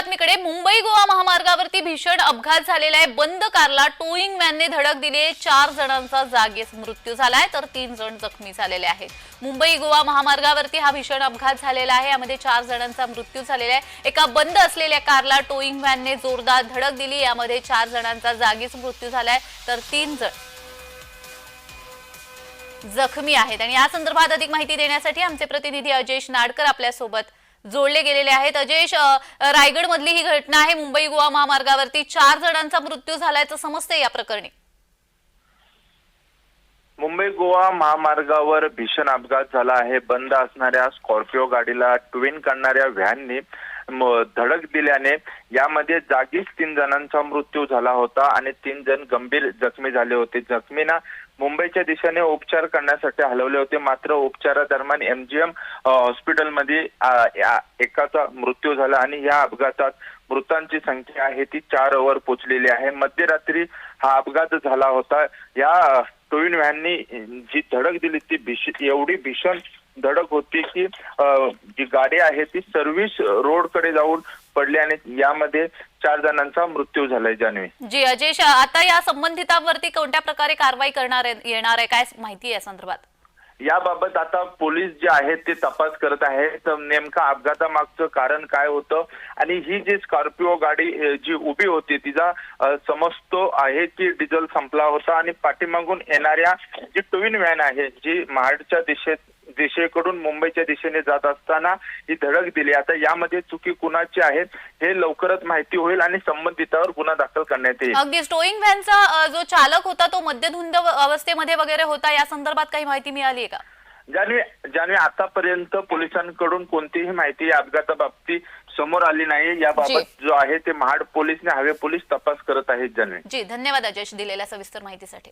बातमीकडे मुंबई गोवा महामार्गावरती भीषण अपघात झालेला आहे. बंद कारला टोईंग व्हॅनने धडक दिली आहे. चार जणांचा जागीच मृत्यू झालाय तर तीन जण जखमी झालेले आहेत. मुंबई गोवा महामार्गावरती हा भीषण अपघात झालेला आहे. यामध्ये चार जणांचा मृत्यू झालेला आहे. एका बंद असलेल्या कारला टोईंग व्हॅनने जोरदार धडक दिली. यामध्ये चार जणांचा जागीच मृत्यू झालाय तर तीन जण जखमी आहेत. आणि या संदर्भात अधिक माहिती देण्यासाठी आमचे प्रतिनिधी अजयश नाडकर आपल्यासोबत जोडले गेलेले आहेत. अजयश रायगड मधली ही घटना आहे. मुंबई गोवा महामार्गावरती चार जणांचा मृत्यू झालायचं समजते या प्रकरणी. मुंबई गोवा महामार्गावर भीषण अपघात झाला आहे. बंद असणाऱ्या स्कॉर्पिओ गाडीला ट्विन करणाऱ्या व्हॅनने धडक दिल्याने यामध्ये जागीच तीन जणांचा मृत्यू झाला होता आणि तीन जण गंभीर जखमी झाले होते. जखमींना मुंबईच्या दिशेने उपचार करण्यासाठी हलवले होते. मात्र उपचारादरम्यान एमजीएम हॉस्पिटलमध्ये या- एकाचा मृत्यू झाला आणि या अपघातात मृतांची संख्या आहे ती चार ओव्हर पोचलेली आहे. मध्यरात्री हा अपघात झाला होता. या टोईन व्हॅननी जी धडक दिली ती भीष एवढी भीषण धडक होती की जी गाडी आहे ती सर्व्हिस रोडकडे जाऊन पडली आणि यामध्ये चार जणांचा मृत्यू झालाय जान्हवी. जी अजयश आता या संबंधितांवरती कोणत्या प्रकारे कारवाई करणार आहे- येणार आहे काय माहिती या संदर्भात? याबाबत आता पोलीस जे आहेत ते तपास करत आहेत. नेमका अपघातामागचं कारण काय होतं? आणि ही जी स्कॉर्पिओ गाडी जी उभी होती तिचा समजतो आहे की डिझेल संपला होता आणि पाठीमागून येणाऱ्या जी टविन व्हॅन आहे जी महाडच्या दिशेत दिशेकडून मुंबईच्या दिशेने जात असताना ही धडक दिली. आता यामध्ये चुकी कुणाची आहे हे लवकरच माहिती होईल आणि संबंधितावर गुन्हा दाखल करण्यात येईल. अगदी स्टोईंग व्हॅनचा जो चालक होता तो मध्यधुंद अवस्थेमध्ये वगैरे होता. या संदर्भात काही माहिती मिळाली आहे का? जान्हवी जान्हवी आतापर्यंत पोलिसांकडून कोणतीही माहिती या अपघाताबाबतीत समोर आली नाही. याबाबत जो. आहे ते महाड पोलीस आणि हवे पोलीस तपास करत आहेत जान्हवी जी धन्यवाद अजयश दिलेल्या सविस्तर माहितीसाठी.